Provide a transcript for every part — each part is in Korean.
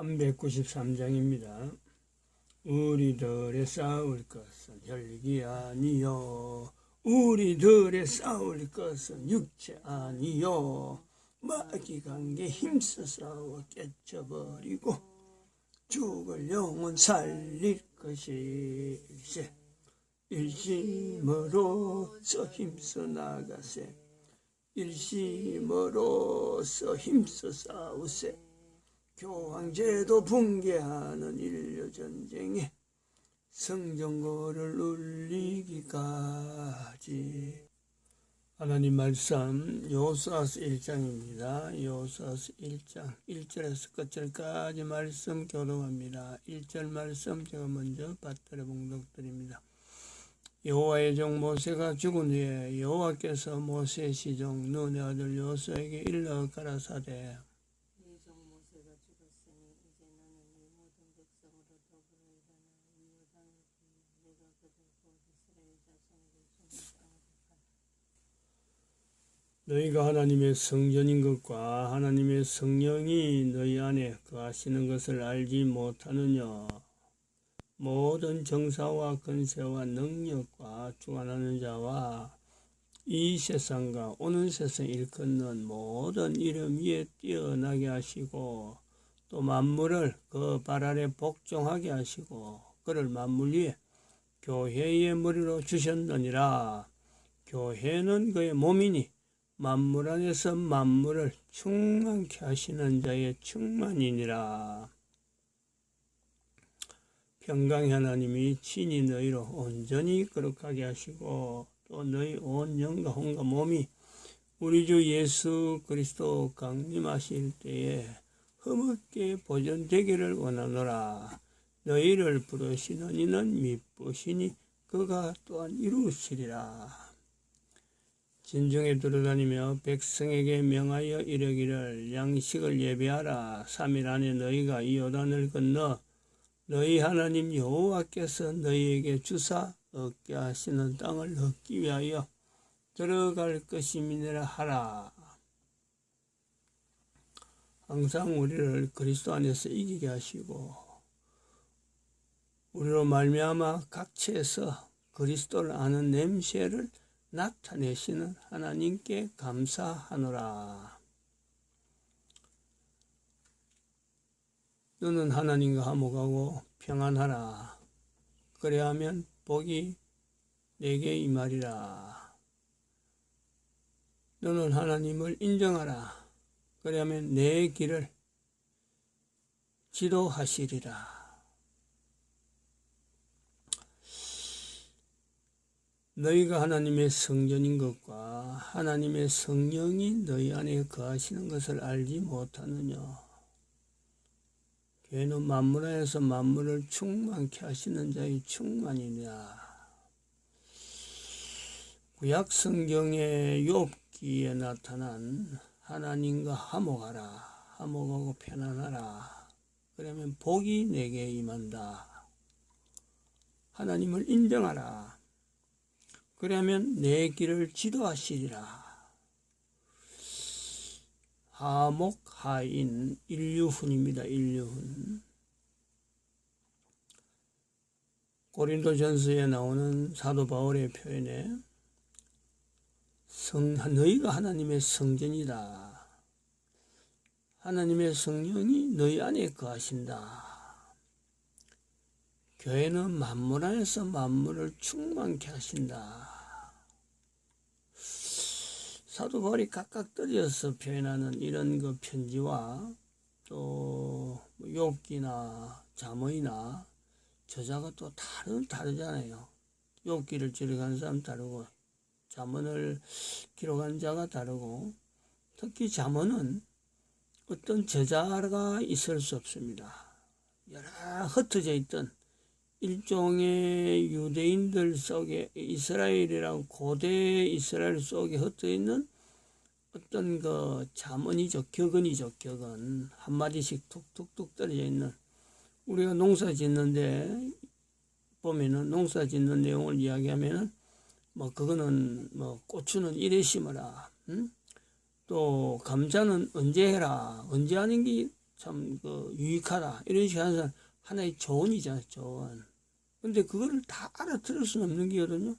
393장입니다. 우리들의 싸울 것은 혈기 아니요. 우리들의 싸울 것은 육체 아니요. 마귀 관계 힘써 싸워 깨쳐버리고 죽을 영혼 살릴 것이세. 일심으로서 힘써 나가세. 일심으로서 힘써 싸우세. 교황제도 붕괴하는 인류 전쟁에 성전거를 울리기까지 하나님 말씀 요수아스 1장입니다. 요수아스 1장 1절에서 끝절까지 말씀 교동합니다. 1절 말씀 제가 먼저 받들어 봉독드립니다. 여호와의 종 모세가 죽은 후에 여호와께서 모세 시종 눈의 아들 요수에게 일러 가라사대 예종 모세가 죽었으니 이제 너는 이 모든 백성으로 더불어 일어나 이 요단을 건너 내가 그들 곧 이스라엘 자손에게 주는 땅으로 가라. 너희가 하나님의 성전인 것과 하나님의 성령이 너희 안에 거하시는 것을 알지 못하느냐? 모든 정사와 권세와 능력과 주관하는 자와 이 세상과 오는 세상 일컫는 모든 이름 위에 뛰어나게 하시고 또 만물을 그 발 아래 복종하게 하시고 그를 만물 위에 교회의 머리로 주셨느니라. 교회는 그의 몸이니 만물 안에서 만물을 충만케 하시는 자의 충만이니라. 평강의 하나님이 친히 너희로 온전히 거룩하게 하시고 또 너희 온 영과 혼과 몸이 우리 주 예수 그리스도 강림하실 때에 흠없게 보존되기를 원하노라. 너희를 부르시는 이는 미쁘시니 그가 또한 이루시리라. 진중에 돌아다니며 백성에게 명하여 이르기를 양식을 예배하라. 3일 안에 너희가 이 요단을 건너 너희 하나님 여호와께서 너희에게 주사 얻게 하시는 땅을 얻기 위하여 들어갈 것임이니라 하라. 항상 우리를 그리스도 안에서 이기게 하시고 우리로 말미암아 각처에서 그리스도를 아는 냄새를 나타내시는 하나님께 감사하노라. 너는 하나님과 화목하고 평안하라. 그래야면 복이 내게 임하리라. 너는 하나님을 인정하라. 그래야면 내 길을 지도하시리라. 너희가 하나님의 성전인 것과 하나님의 성령이 너희 안에 거하시는 것을 알지 못하느냐? 걔는 만물 안에서 만물을 충만케 하시는 자의 충만이냐? 구약 성경의 욥기에 나타난 하나님과 화목하라, 화목하고 편안하라. 그러면 복이 내게 임한다. 하나님을 인정하라. 그러면 내 길을 지도하시리라. 하목 하인 인류훈입니다. 인류훈. 고린도 전서에 나오는 사도 바울의 표현에 성, 너희가 하나님의 성전이다. 하나님의 성령이 너희 안에 거하신다. 교회는 만물 안에서 만물을 충만케 하신다. 바울이 각각 떨어져서 표현하는 이런 그 편지와 또 욥기나 잠언이나 저자가 또 다른 다르잖아요. 욥기를 기록한 사람 다르고 잠언을 기록한 자가 다르고 특히 잠언은 어떤 저자가 있을 수 없습니다. 여러 흩어져 있던 일종의 유대인들 속에 이스라엘이라고 고대 이스라엘 속에 흩어 있는 어떤 그 자문이죠 격언이죠 격언 한마디씩 툭툭툭 떨어져 있는 우리가 농사 짓는데 보면은 농사 짓는 내용을 이야기하면은 뭐 그거는 뭐 고추는 이래 심어라 응? 또 감자는 언제 해라 언제 하는 게 참 그 유익하다 이런 식으로 하는 하나의 조언이잖아 조언. 근데 그거를 다 알아들을 수는 없는 게거든요.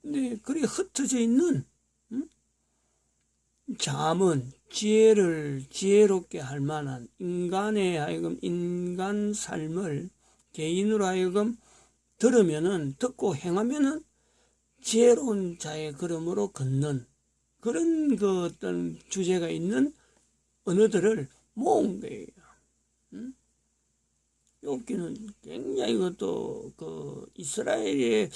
근데 그리 흩어져 있는 음? 잠은 지혜를 지혜롭게 할 만한 인간의 하여금 인간 삶을 개인으로 하여금 들으면은 듣고 행하면은 지혜로운 자의 걸음으로 걷는 그런 그 어떤 주제가 있는 언어들을 모은 거예요. 음? 여기는 굉장히 그것도 그 이스라엘의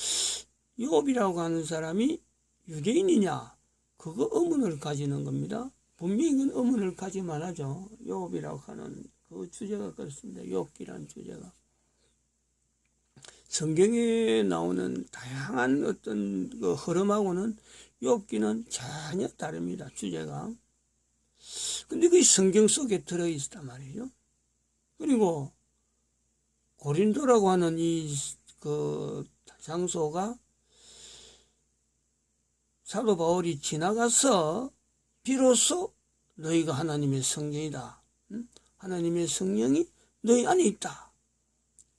욥이라고 하는 사람이 유대인이냐 그거 의문을 가지는 겁니다. 분명히 의문을 가지만 하죠. 욥이라고 하는 그 주제가 그렇습니다. 욥기란 주제가. 성경에 나오는 다양한 어떤 그 흐름하고는 욥기는 전혀 다릅니다. 주제가. 근데 그게 성경 속에 들어있단 말이죠. 그리고 고린도라고 하는 이 그 장소가 사도 바울이 지나가서 비로소 너희가 하나님의 성령이다. 응? 하나님의 성령이 너희 안에 있다.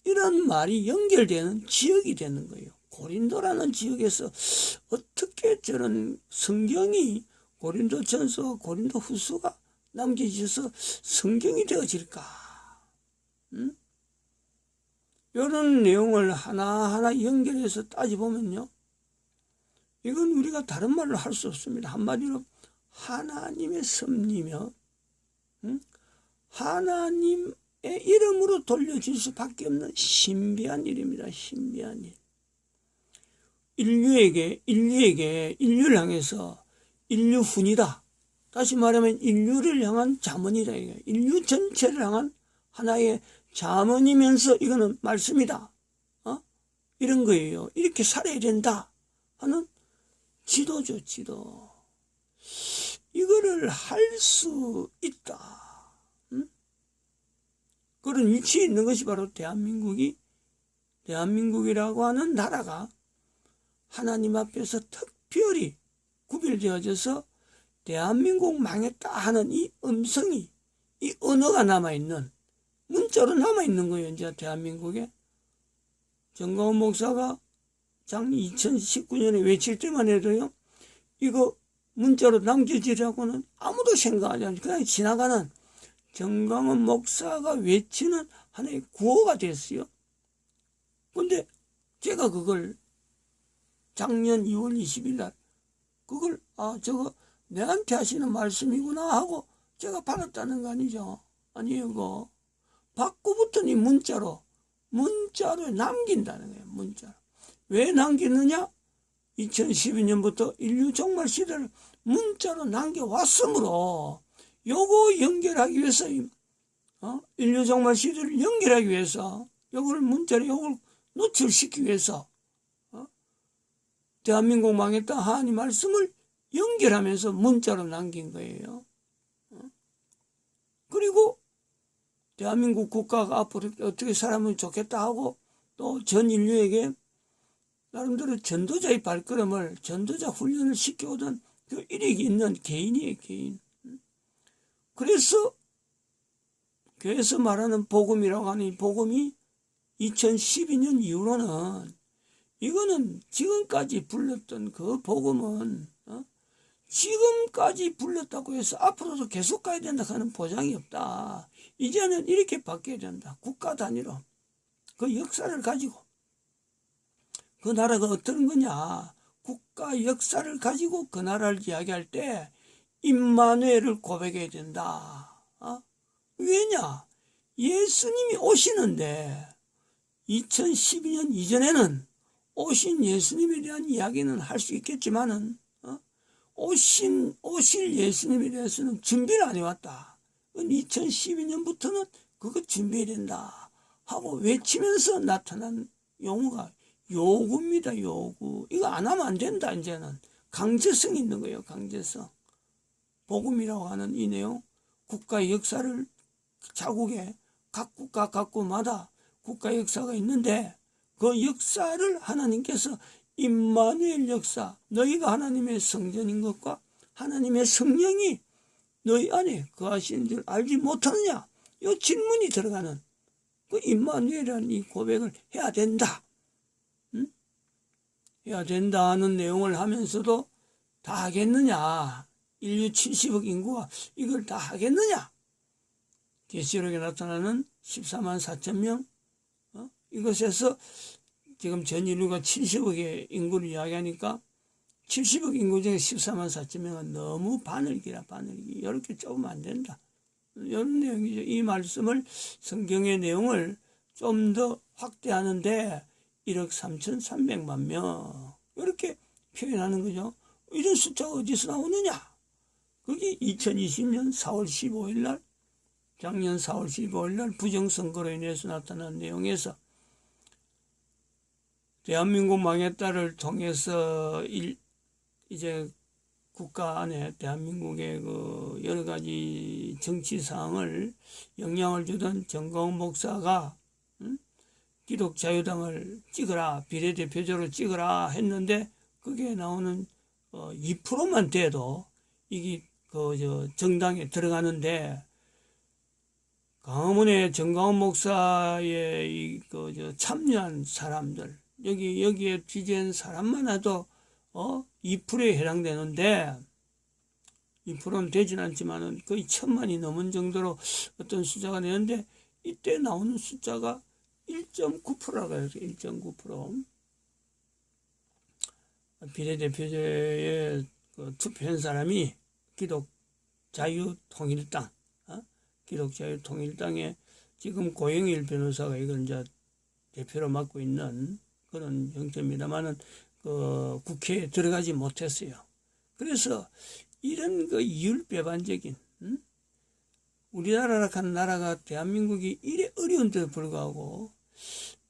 이런 말이 연결되는 지역이 되는 거예요. 고린도라는 지역에서 어떻게 저런 성경이 고린도 전서와 고린도 후서가 남겨져서 성경이 되어질까? 응? 이런 내용을 하나하나 연결해서 따져보면요. 이건 우리가 다른 말로 할 수 없습니다. 한마디로 하나님의 섭리며 응? 하나님의 이름으로 돌려질 수밖에 없는 신비한 일입니다. 신비한 일. 인류에게 인류에게 인류를 향해서 인류 훈이다. 다시 말하면 인류를 향한 자문이다. 인류 전체를 향한 하나의 자문이면서 이거는 말씀이다. 어? 이런 거예요. 이렇게 살아야 된다. 하는 지도죠, 지도. 이거를 할 수 있다. 응? 그런 위치에 있는 것이 바로 대한민국이, 대한민국이라고 하는 나라가 하나님 앞에서 특별히 구별되어져서 대한민국 망했다 하는 이 음성이, 이 언어가 남아있는, 문자로 남아있는 거예요, 이제 대한민국에. 정광훈 목사가 작 2019년에 외칠 때만 해도요, 이거 문자로 남겨지라고는 아무도 생각하지 않죠. 그냥 지나가는 정광훈 목사가 외치는 하나의 구호가 됐어요. 근데 제가 그걸 작년 2월 20일 날 그걸 아 저거 내한테 하시는 말씀이구나 하고 제가 받았다는 거 아니죠. 아니에요 그거. 받고부터는 이 문자로 문자로 남긴다는 거예요. 문자로. 왜 남기느냐? 2012년부터 인류 종말 시대를 문자로 남겨왔으므로 요거 연결하기 위해서 이, 어? 인류 종말 시대를 연결하기 위해서 요걸 문자로 요걸 노출시키기 위해서 어? 대한민국 망했다 하나님 말씀을 연결하면서 문자로 남긴 거예요. 어? 그리고 대한민국 국가가 앞으로 어떻게 살아면 좋겠다 하고 또 전 인류에게 나름대로 전도자의 발걸음을 전도자 훈련을 시켜오던 그 일익이 있는 개인이에요, 개인. 그래서 교회에서 말하는 복음이라고 하는 이 복음이 2012년 이후로는 이거는 지금까지 불렀던 그 복음은 어? 지금까지 불렀다고 해서 앞으로도 계속 가야 된다 하는 보장이 없다. 이제는 이렇게 바뀌어야 된다. 국가 단위로. 그 역사를 가지고. 그 나라가 어떤 거냐. 국가 역사를 가지고 그 나라를 이야기할 때 임마누엘을 고백해야 된다. 어? 왜냐? 예수님이 오시는데 2012년 이전에는 오신 예수님에 대한 이야기는 할 수 있겠지만은 어? 오신 오실 예수님에 대해서는 준비를 안 해왔다. 2012년부터는 그거 준비해야 된다 하고 외치면서 나타난 용어가 요구입니다. 요구. 이거 안 하면 안 된다. 이제는 강제성이 있는 거예요. 강제성. 복음이라고 하는 이 내용, 국가의 역사를 자국에 각 국가 각 국마다 국가 역사가 있는데 그 역사를 하나님께서 임마누엘 역사, 너희가 하나님의 성전인 것과 하나님의 성령이 너희 안에 거하시는 줄 알지 못하느냐? 요 질문이 들어가는 그 임마누엘이라는 이 고백을 해야 된다. 응? 해야 된다 하는 내용을 하면서도 다 하겠느냐? 인류 70억 인구가 이걸 다 하겠느냐? 계시록에 나타나는 14만 4천 명 어? 이것에서 지금 전 인류가 70억의 인구를 이야기하니까 70억 인구 중에 14만 4천 명은 너무 바늘기라 바늘기 이렇게 조금 안 된다. 이런 내용이죠. 이 말씀을 성경의 내용을 좀 더 확대하는데 1억 3천3백만 명 이렇게 표현하는 거죠. 이런 숫자가 어디서 나오느냐? 그게 2020년 4월 15일 날 작년 4월 15일 날 부정선거로 인해서 나타난 내용에서 대한민국 망했다를 통해서 일, 이제 국가 안에 대한민국의 그 여러 가지 정치 사항을 영향을 주던 정광훈 목사가 응? 기독 자유당을 찍어라 비례대표제로 찍어라 했는데 그게 나오는 어, 2%만 돼도 이게 그 저 정당에 들어가는데 강화문의 정광훈 목사의 이그 저 참여한 사람들 여기 여기에 취재한 사람만 해도 어 2%에 해당되는데 2%는 되진 않지만은 거의 천만이 넘은 정도로 어떤 숫자가 되는데 이때 나오는 숫자가 1.9%라고 해요. 1.9%. 비례대표제에 그 투표한 사람이 기독 자유통일당, 어? 기독 자유통일당의 지금 고영일 변호사가 이걸 이제 대표로 맡고 있는 그런 형태입니다만은 그 국회에 들어가지 못했어요. 그래서 이런 그 이율배반적인 음? 우리나라라 하는 나라가 대한민국이 이래 어려운데도 불구하고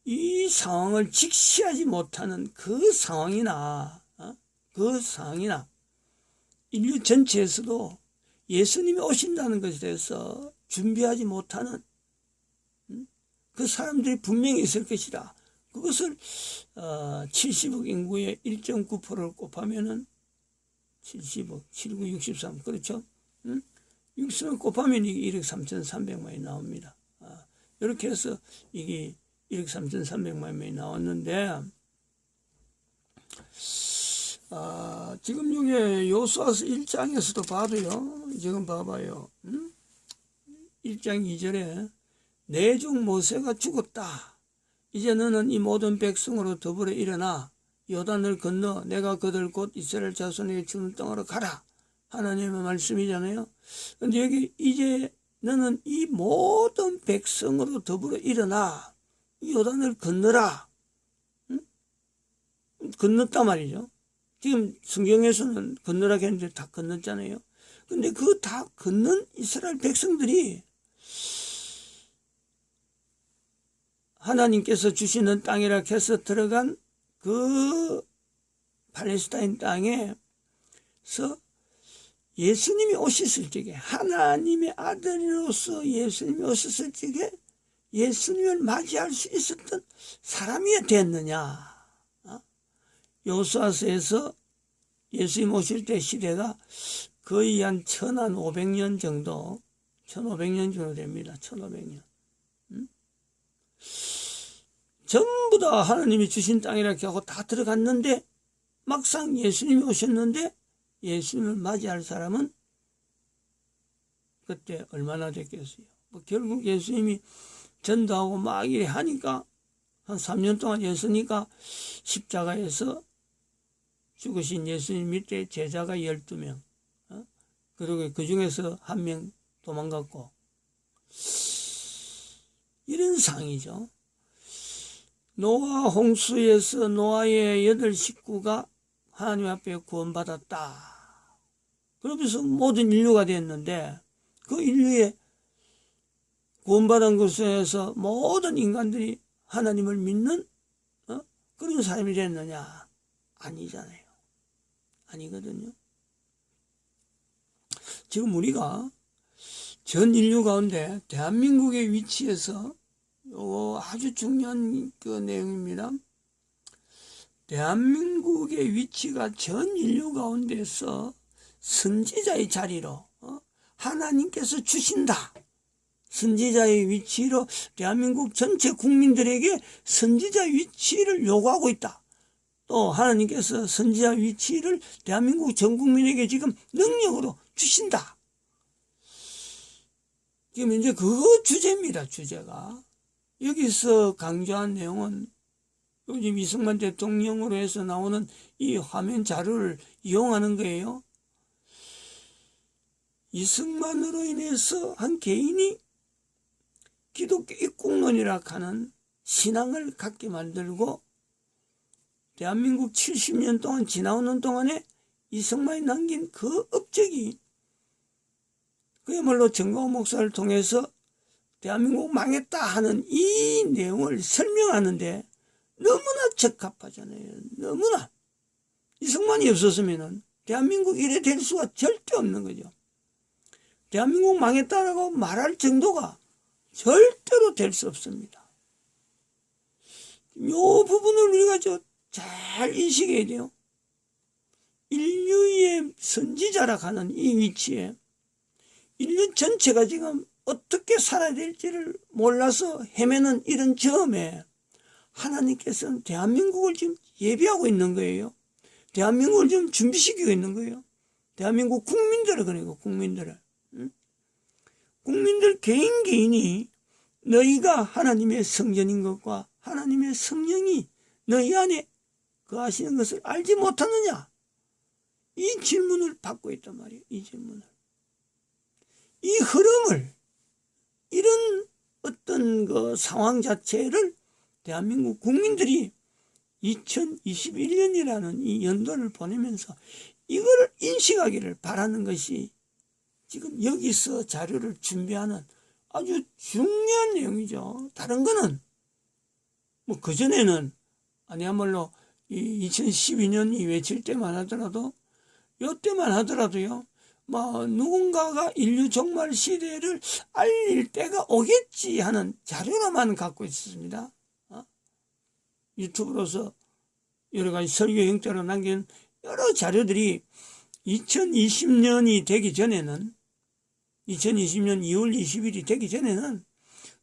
이 상황을 직시하지 못하는 그 상황이나 어? 그 상황이나 인류 전체에서도 예수님이 오신다는 것에 대해서 준비하지 못하는 음? 그 사람들이 분명히 있을 것이다. 그것을 어, 70억 인구의 1.9%를 곱하면은 70억, 79, 63 그렇죠? 응? 60을 곱하면 이게 1억 3,300만이 나옵니다. 아, 이렇게 해서 이게 1억 3,300만 명이 나왔는데 아, 지금 여기 요수아서 1장에서도 봐도요. 지금 봐봐요. 응? 1장 2절에 내중 모세가 죽었다. 이제 너는 이 모든 백성으로 더불어 일어나 요단을 건너 내가 그들 곧 이스라엘 자손에게 주는 땅으로 가라. 하나님의 말씀이잖아요. 근데 여기 이제 너는 이 모든 백성으로 더불어 일어나 이 요단을 건너라. 응? 건넜단 말이죠. 지금 성경에서는 건너라 했는데 다 건넜잖아요. 근데 그다 건넌 이스라엘 백성들이 하나님께서 주시는 땅이라 해서 들어간 그 팔레스타인 땅에서 예수님이 오셨을 적에 하나님의 아들로서 예수님이 오셨을 적에 예수님을 맞이할 수 있었던 사람이 됐느냐? 어? 요수아서에서 예수님 오실 때 시대가 거의 한 천한 오백 년 정도, 천오백 년 정도 됩니다. 천오백 년. 전부 다 하나님이 주신 땅이라 하고 다 들어갔는데 막상 예수님이 오셨는데 예수님을 맞이할 사람은 그때 얼마나 됐겠어요. 뭐 결국 예수님이 전도하고 막 이래 하니까 한 3년 동안 예수니까 십자가에서 죽으신 예수님 밑에 제자가 12명. 어? 그리고 그 중에서 한 명 도망갔고. 이런 상이죠. 노아 홍수에서 노아의 여덟 식구가 하나님 앞에 구원받았다. 그러면서 모든 인류가 됐는데 그 인류의 구원받은 것에서 모든 인간들이 하나님을 믿는 어? 그런 사람이 됐느냐? 아니잖아요. 아니거든요. 지금 우리가 전 인류 가운데 대한민국의 위치에서 요 아주 중요한 그 내용입니다. 대한민국의 위치가 전 인류 가운데서 선지자의 자리로 어? 하나님께서 주신다. 선지자의 위치로 대한민국 전체 국민들에게 선지자 위치를 요구하고 있다. 또 하나님께서 선지자 위치를 대한민국 전 국민에게 지금 능력으로 주신다. 지금 이제 그거 주제입니다, 주제가. 여기서 강조한 내용은 요즘 이승만 대통령으로 해서 나오는 이 화면 자료를 이용하는 거예요. 이승만으로 인해서 한 개인이 기독교 입국론이라 하는 신앙을 갖게 만들고 대한민국 70년 동안 지나오는 동안에 이승만이 남긴 그 업적이 그야말로 정광호 목사를 통해서 대한민국 망했다 하는 이 내용을 설명하는데 너무나 적합하잖아요. 너무나. 이승만이 없었으면 대한민국 이래 될 수가 절대 없는 거죠. 대한민국 망했다라고 말할 정도가 절대로 될 수 없습니다. 요 부분을 우리가 저 잘 인식해야 돼요. 인류의 선지자라 하는 이 위치에 인류 전체가 지금 어떻게 살아야 될지를 몰라서 헤매는 이런 점에 하나님께서는 대한민국을 지금 예비하고 있는 거예요. 대한민국을 지금 준비시키고 있는 거예요. 대한민국 국민들을 그러니까 국민들을. 응? 국민들 개인 개인이 너희가 하나님의 성전인 것과 하나님의 성령이 너희 안에 거하시는 것을 알지 못하느냐? 이 질문을 받고 있단 말이에요. 이 질문을. 이 흐름을 이런 어떤 그 상황 자체를 대한민국 국민들이 2021년이라는 이 연도를 보내면서 이걸 인식하기를 바라는 것이 지금 여기서 자료를 준비하는 아주 중요한 내용이죠. 다른 거는 뭐 그전에는 아니야말로 이 2012년 이 외칠 때만 하더라도 요때만 하더라도요. 뭐 누군가가 인류 종말 시대를 알릴 때가 오겠지 하는 자료로만 갖고 있었습니다. 어? 유튜브로서 여러 가지 설교 형태로 남긴 여러 자료들이 2020년이 되기 전에는 2020년 2월 20일이 되기 전에는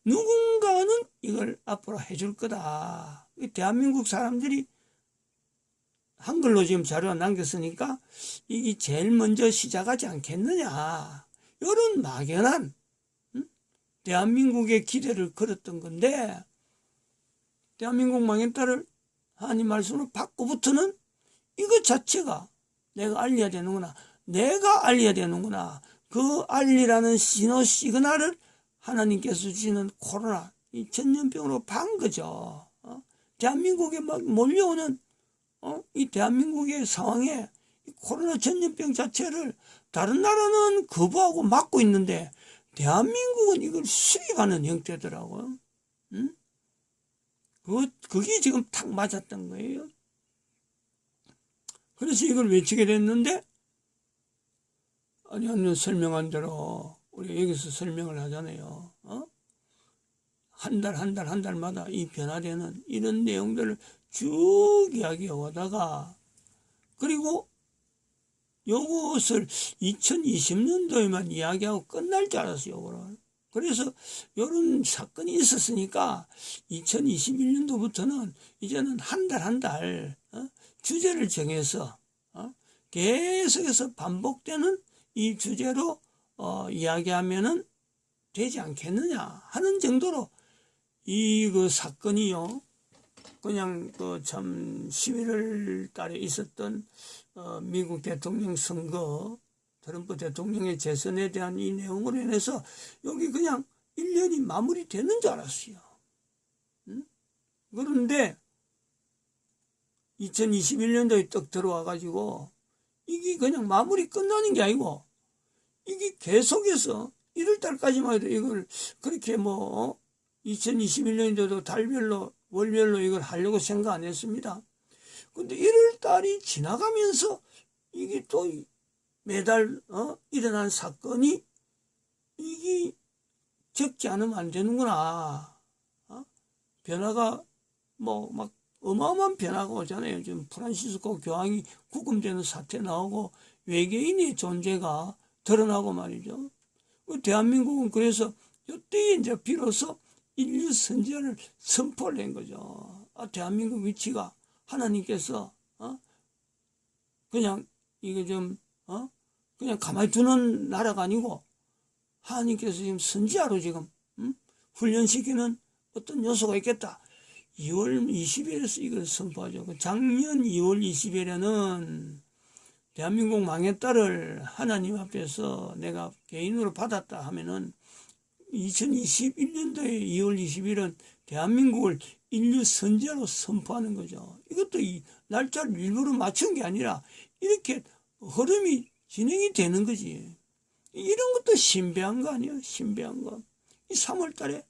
누군가는 이걸 앞으로 해줄 거다. 대한민국 사람들이 한글로 지금 자료가 남겼으니까 이게 제일 먼저 시작하지 않겠느냐. 이런 막연한 응? 대한민국의 기대를 걸었던 건데 대한민국 망했다를 하나님 말씀으로 받고부터는 이것 자체가 내가 알려야 되는구나. 내가 알려야 되는구나. 그 알리라는 신호 시그널을 하나님께서 주시는 코로나 이 전염병으로 반 거죠. 어? 대한민국에 막 몰려오는 어? 이 대한민국의 상황에 이 코로나 전염병 자체를 다른 나라는 거부하고 막고 있는데 대한민국은 이걸 수입하는 형태더라고요. 응? 그, 그게 지금 탁 맞았던 거예요. 그래서 이걸 외치게 됐는데, 아니, 아니, 설명한 대로, 우리 여기서 설명을 하잖아요. 어? 한 달, 한 달, 한 달마다 이 변화되는 이런 내용들을 쭉 이야기해 오다가, 그리고 요것을 2020년도에만 이야기하고 끝날 줄 알았어요, 요거를. 그래서 이런 사건이 있었으니까 2021년도부터는 이제는 한 달 한달 어? 주제를 정해서 어? 계속해서 반복되는 이 주제로 어, 이야기하면은 되지 않겠느냐 하는 정도로 이 그 사건이요 그냥 그 참 11월 달에 있었던 어, 미국 대통령 선거 트럼프 대통령의 재선에 대한 이 내용으로 인해서 여기 그냥 1년이 마무리되는 줄 알았어요. 응? 그런데 2021년도에 떡 들어와 가지고 이게 그냥 마무리 끝나는 게 아니고 이게 계속해서 1월달까지만 해도 이걸 그렇게 뭐 2021년도도 달별로 월별로 이걸 하려고 생각 안 했습니다. 근데 1월달이 지나가면서 이게 또 매달 어? 일어난 사건이 이게 적지 않으면 안 되는구나. 어? 변화가 뭐 막 어마어마한 변화가 오잖아요. 지금 프란시스코 교황이 구금되는 사태 나오고 외계인의 존재가 드러나고 말이죠. 그 대한민국은 그래서 이때 이제 비로소 인류 선지자를 선포를 한 거죠. 아, 대한민국 위치가 하나님께서 어? 그냥 이게 좀 어? 그냥 가만히 두는 나라가 아니고 하나님께서 지금 선지자로 지금 음? 훈련시키는 어떤 요소가 있겠다. 2월 20일에서 이걸 선포하죠. 그 작년 2월 20일에는 대한민국 망했다를 하나님 앞에서 내가 개인으로 받았다 하면은 2021년도에 2월 20일은 대한민국을 인류 선지자로 선포하는 거죠. 이것도 이 날짜를 일부러 맞춘 게 아니라 이렇게 흐름이 진행이 되는 거지. 이런 것도 신비한 거 아니에요? 신비한 거. 이 3월 달에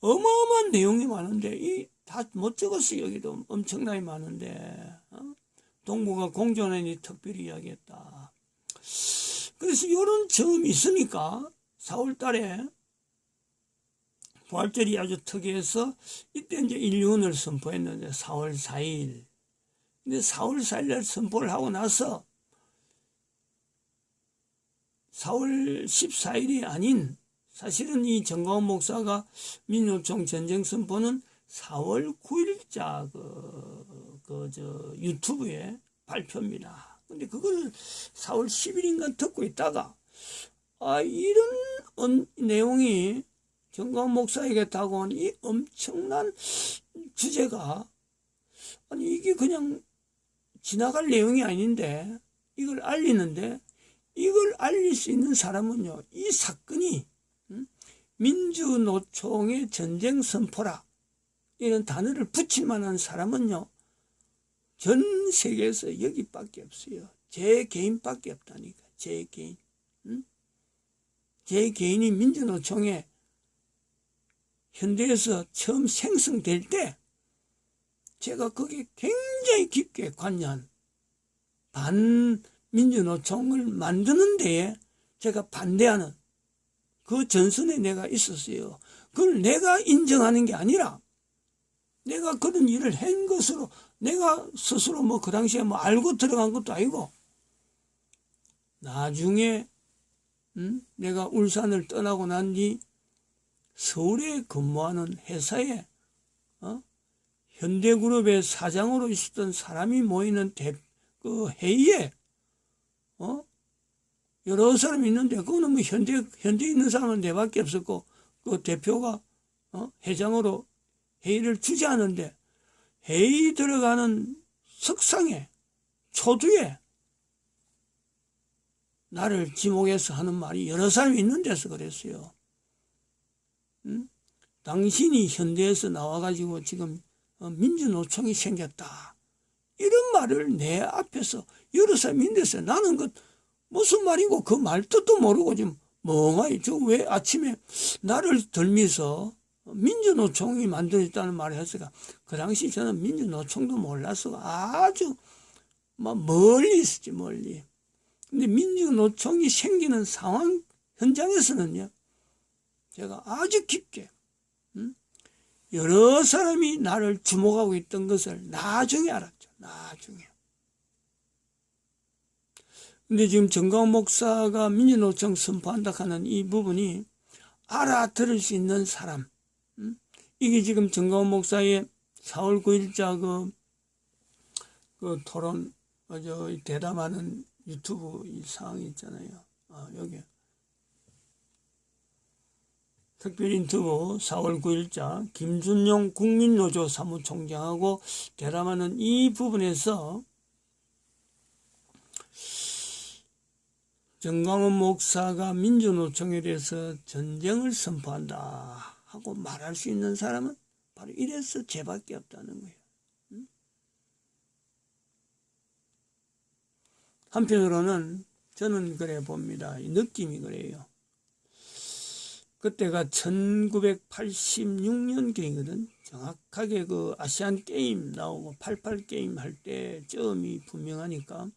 어마어마한 내용이 많은데 이 다 못 적었어 여기도 엄청나게 많은데 어? 동북아 공존원이 특별히 이야기했다. 그래서 이런 점이 있으니까 4월 달에 부활절이 아주 특이해서 이때 이제 인륜을 선포했는데 4월 4일. 근데 4월 4일 날 선포를 하고 나서 4월 14일이 아닌 사실은 이 정가원 목사가 민요총 전쟁 선포는 4월 9일자 그, 그, 저, 유튜브에 발표입니다. 근데 그걸 4월 10일인가 듣고 있다가, 아, 이런 언- 내용이 정가원 목사에게 다가온 이 엄청난 주제가, 아니, 이게 그냥 지나갈 내용이 아닌데, 이걸 알리는데, 이걸 알릴 수 있는 사람은요, 이 사건이, 음? 민주노총의 전쟁 선포라, 이런 단어를 붙일 만한 사람은요, 전 세계에서 여기밖에 없어요. 제 개인밖에 없다니까, 제 개인. 응? 제 개인이 민주노총에 현대에서 처음 생성될 때, 제가 거기에 굉장히 깊게 관여한 반민주노총을 만드는 데에 제가 반대하는 그 전선에 내가 있었어요. 그걸 내가 인정하는 게 아니라 내가 그런 일을 한 것으로 내가 스스로 뭐 그 당시에 뭐 알고 들어간 것도 아니고 나중에 음? 내가 울산을 떠나고 난 뒤 서울에 근무하는 회사에 어? 현대그룹의 사장으로 있었던 사람이 모이는 대, 그 회의에 어? 여러 사람이 있는데 그거는 뭐 현대 현대 있는 사람은 내밖에 없었고 그 대표가 어? 회장으로 회의를 주재하는데 회의 들어가는 석상에 초두에 나를 지목해서 하는 말이 여러 사람이 있는 데서 그랬어요. 응? 당신이 현대에서 나와가지고 지금 어, 민주노총이 생겼다. 이런 말을 내 앞에서 여러 사람이 있는 데서 나는 그 무슨 말이고 그 말 뜻도 모르고 지금 멍하니 저 왜 아침에 나를 들면서 민주노총이 만들어졌다는 말을 했으니까 그 당시 저는 민주노총도 몰라서 아주 막 멀리 있었지 멀리. 근데 민주노총이 생기는 상황 현장에서는요, 제가 아주 깊게 음? 여러 사람이 나를 주목하고 있던 것을 나중에 알았죠. 나중에. 근데 지금 정가원 목사가 민주노총 선포한다 하는 이 부분이 알아들을 수 있는 사람, 음? 이게 지금 정가원 목사의 4월 9일자 그, 그 토론, 어, 저, 대담하는 유튜브 이 사항이 있잖아요. 아, 여기. 특별 인터뷰 4월 9일자 김준용 국민노조 사무총장하고 대담하는 이 부분에서 정광훈 목사가 민주노총에 대해서 전쟁을 선포한다 하고 말할 수 있는 사람은 바로 이래서 쟤밖에 없다는 거예요. 응? 한편으로는 저는 그래 봅니다. 이 느낌이 그래요. 그때가 1986년경이거든. 정확하게 그 아시안 게임 나오고 88 게임 할 때쯤이 분명하니까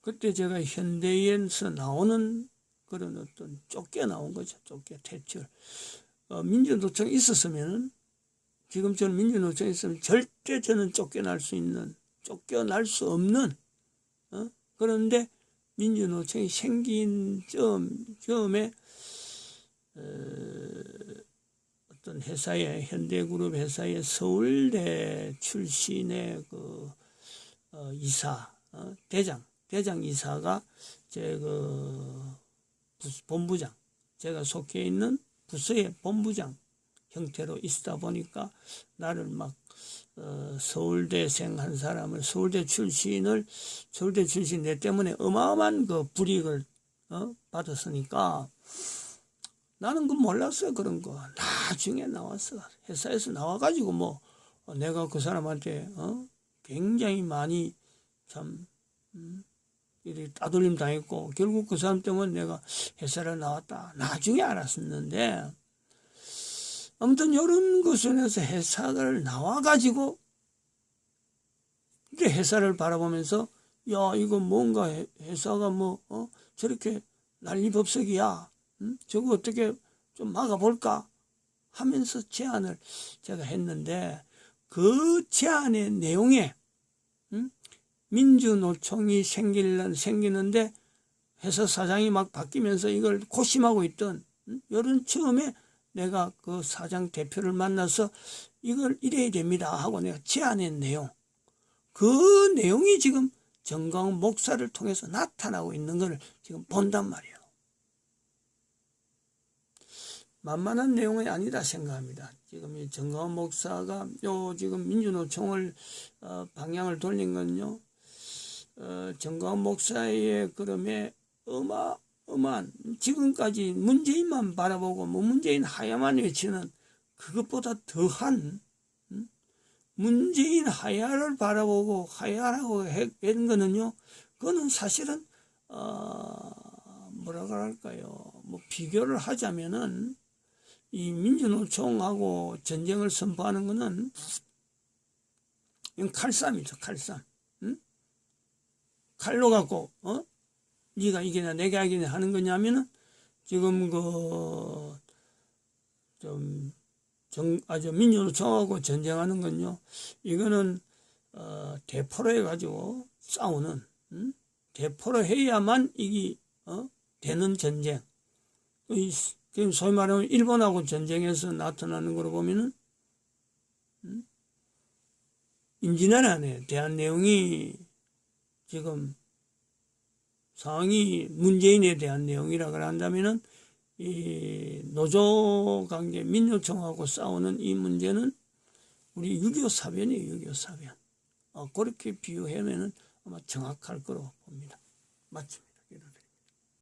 그때 제가 현대에서 나오는 그런 어떤 쫓겨 나온 거죠. 쫓겨 퇴출. 어, 민주노총이 있었으면은 지금처럼 민주노총이 있으면 절대 저는 쫓겨날 수 있는 쫓겨날 수 없는 어? 그런데 민주노총이 생긴 점, 점에 어떤 회사의 현대그룹 회사의 서울대 출신의 그 어, 이사 어, 대장 대장 이사가 제그 본부장 제가 속해 있는 부서의 본부장 형태로 있다 보니까 나를 막 어, 서울대생 한 사람을 서울대 출신을 서울대 출신 내 때문에 어마어마한 그 불이익을 어, 받았으니까 나는 그 몰랐어요 그런 거 나중에 나왔어 회사에서 나와가지고 뭐 어, 내가 그 사람한테 어? 굉장히 많이 참 음, 이렇게 따돌림 당했고 결국 그 사람 때문에 내가 회사를 나왔다 나중에 알았었는데 아무튼 이런 것에서 회사를 나와가지고 이제 회사를 바라보면서 야 이거 뭔가 회- 회사가 뭐 어? 저렇게 난리법석이야 음? 저거 어떻게 좀 막아볼까 하면서 제안을 제가 했는데 그 제안의 내용에 음? 민주노총이 생길 생기는데 회사 사장이 막 바뀌면서 이걸 고심하고 있던 음? 이런 처음에 내가 그 사장 대표를 만나서 이걸 이래야 됩니다 하고 내가 내용 그 내용이 지금 정광훈 목사를 통해서 나타나고 있는 걸 지금 본단 말이에요. 만만한 내용이 아니다 생각합니다. 지금 이 정광훈 목사가 요 지금 민주노총을 어, 방향을 돌린 건요. 어, 정광훈 목사의 그럼에 어마어마한 지금까지 문재인만 바라보고 뭐 문재인 하야만 외치는 그것보다 더한 음? 문재인 하야를 바라보고 하야라고 해- 했는 거는요. 그거는 사실은 어, 뭐라 그럴까요? 뭐 비교를 하자면은 이 민주노총하고 전쟁을 선포하는 거는 칼싸움이죠, 칼싸움. 응? 칼로 갖고 어? 네가 이기냐 내가 이기냐 하는 거냐면은 지금 그 좀 정, 아주 민주노총하고 전쟁하는 건요. 이거는 어, 대포로 해가지고 싸우는 음? 대포로 해야만 이기 어? 되는 전쟁. 이, 지금 소위 말하면 일본하고 전쟁에서 나타나는 거로 보면은 음? 임진왜란에 대한 내용이 지금 상황이 문재인에 대한 내용이라 그런다면은 이 노조 관계 민주청하고 싸우는 이 문제는 우리 6.25 사변이에요, 6.25 사변. 어, 그렇게 비유하면은 아마 정확할 거로 봅니다. 맞죠?